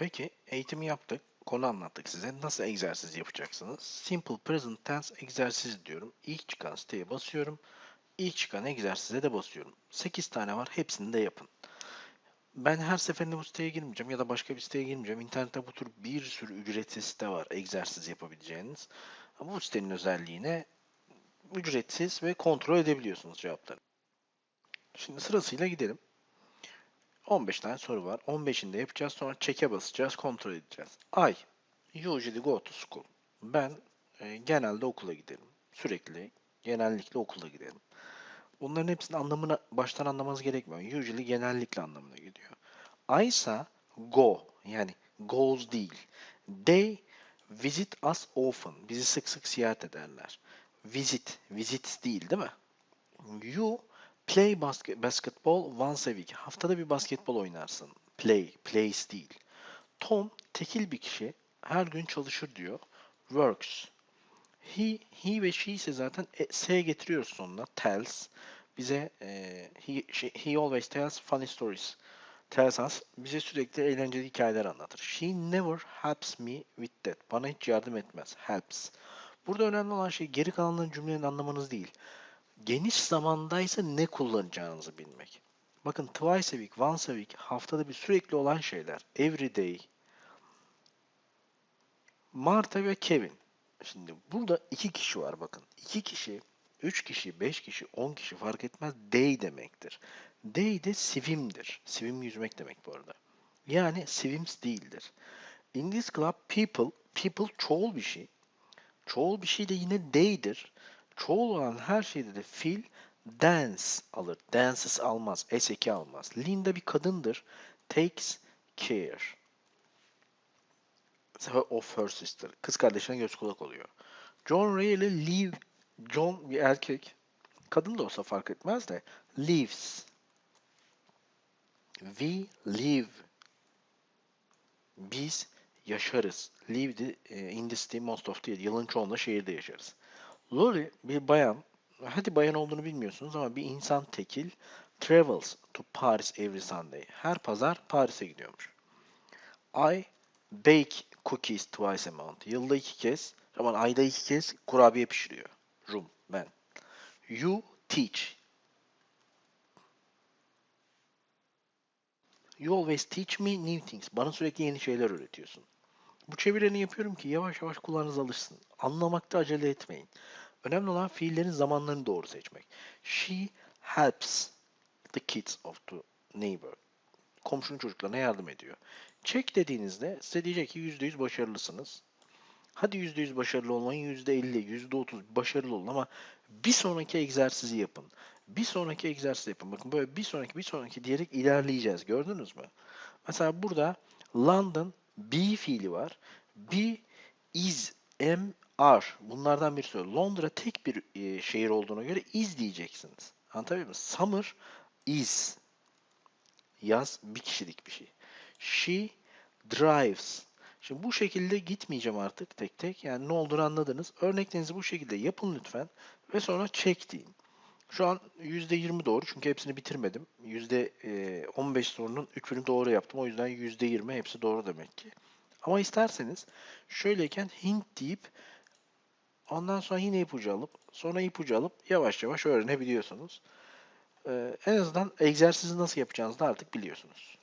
Peki eğitimi yaptık. Konu anlattık size. Nasıl egzersiz yapacaksınız? Simple present tense egzersiz diyorum. İlk çıkan siteye basıyorum. İlk çıkan egzersize de basıyorum. 8 tane var. Hepsini de yapın. Ben her seferinde bu siteye girmeyeceğim ya da başka bir siteye girmeyeceğim. İnternette bu tür bir sürü ücretsiz site var egzersiz yapabileceğiniz. Bu sitenin özelliğine ücretsiz ve kontrol edebiliyorsunuz cevapları. Şimdi sırasıyla gidelim. 15 tane soru var. 15'ini de yapacağız. Sonra çeke basacağız. Kontrol edeceğiz. I usually go to school. Ben e, genelde okula giderim. Sürekli, genellikle okula giderim. Bunların hepsinin anlamını baştan anlamanız gerekmiyor. Usually genellikle anlamına geliyor. I ise go yani goes değil. They visit us often. Bizi sık sık ziyaret ederler. Visit, visits değil değil mi? You play basket, basketball once a week. Haftada bir basketbol oynarsın. Play, plays değil. Tom tekil bir kişi. Her gün çalışır diyor. Works. He, he ve she ise zaten e, S getiriyoruz sonuna. Tells. Bize e, he, she, he always tells funny stories. Tells us. Bize sürekli eğlenceli hikayeler anlatır. She never helps me with that. Bana hiç yardım etmez. Helps. Burada önemli olan şey geri kalanların cümlenin anlamanız değil. Geniş zamandaysa ne kullanacağınızı bilmek. Bakın twice a week, once a week haftada bir sürekli olan şeyler. Every day. Marta ve Kevin. Şimdi burada iki kişi var bakın. İki kişi, üç kişi, beş kişi, on kişi fark etmez. Day demektir. Day de swim'dir. Swim yüzmek demek bu arada. Yani swims değildir. In this club people, people çoğul bir şey. Çoğul bir şey de yine they'dir. Çoğul olan her şeyde de fil dance alır. Dances almaz. S2 almaz. Linda bir kadındır. Takes care of her sister. Kız kardeşine göz kulak oluyor. John Ray ile live. John bir erkek. Kadın da olsa fark etmez de. Lives. We live. Biz yaşarız. Live the, eh, in the city most of the year. Yılın çoğunda şehirde yaşarız. Lori bir bayan. Hadi bayan olduğunu bilmiyorsunuz ama bir insan tekil. Travels to Paris every Sunday. Her pazar Paris'e gidiyormuş. I bake cookies twice a month. Yılda iki kez, aman ayda iki kez kurabiye pişiriyor. Rum, ben. You teach. You always teach me new things. Bana sürekli yeni şeyler öğretiyorsun. Bu çevireni yapıyorum ki yavaş yavaş kulağınız alışsın. Anlamakta acele etmeyin. Önemli olan fiillerin zamanlarını doğru seçmek. She helps the kids of the neighbor. Komşunun çocuklarına yardım ediyor. Check dediğinizde size diyecek ki %100 başarılısınız. Hadi %100 başarılı olmayın, %50, %30 başarılı olun ama bir sonraki egzersizi yapın. Bir sonraki egzersiz yapın. Bakın böyle bir sonraki, bir sonraki diyerek ilerleyeceğiz. Gördünüz mü? Mesela burada London be fiili var. Be, is, am, are. Bunlardan birisi. Londra tek bir e, şehir olduğuna göre is diyeceksiniz. Anlatabiliyor muyum? Summer is. Yaz bir kişilik bir şey. She drives. Şimdi bu şekilde gitmeyeceğim artık tek tek. Yani ne olduğunu anladınız. Örneklerinizi bu şekilde yapın lütfen. Ve sonra check deyin. Şu an %20 doğru çünkü hepsini bitirmedim. %15 sorunun 3'ünü doğru yaptım. O yüzden %20 hepsi doğru demek ki. Ama isterseniz şöyleyken hint deyip ondan sonra yine ipucu alıp sonra ipucu alıp yavaş yavaş öğrenebiliyorsunuz. Ee, en azından egzersizi nasıl yapacağınızı artık biliyorsunuz.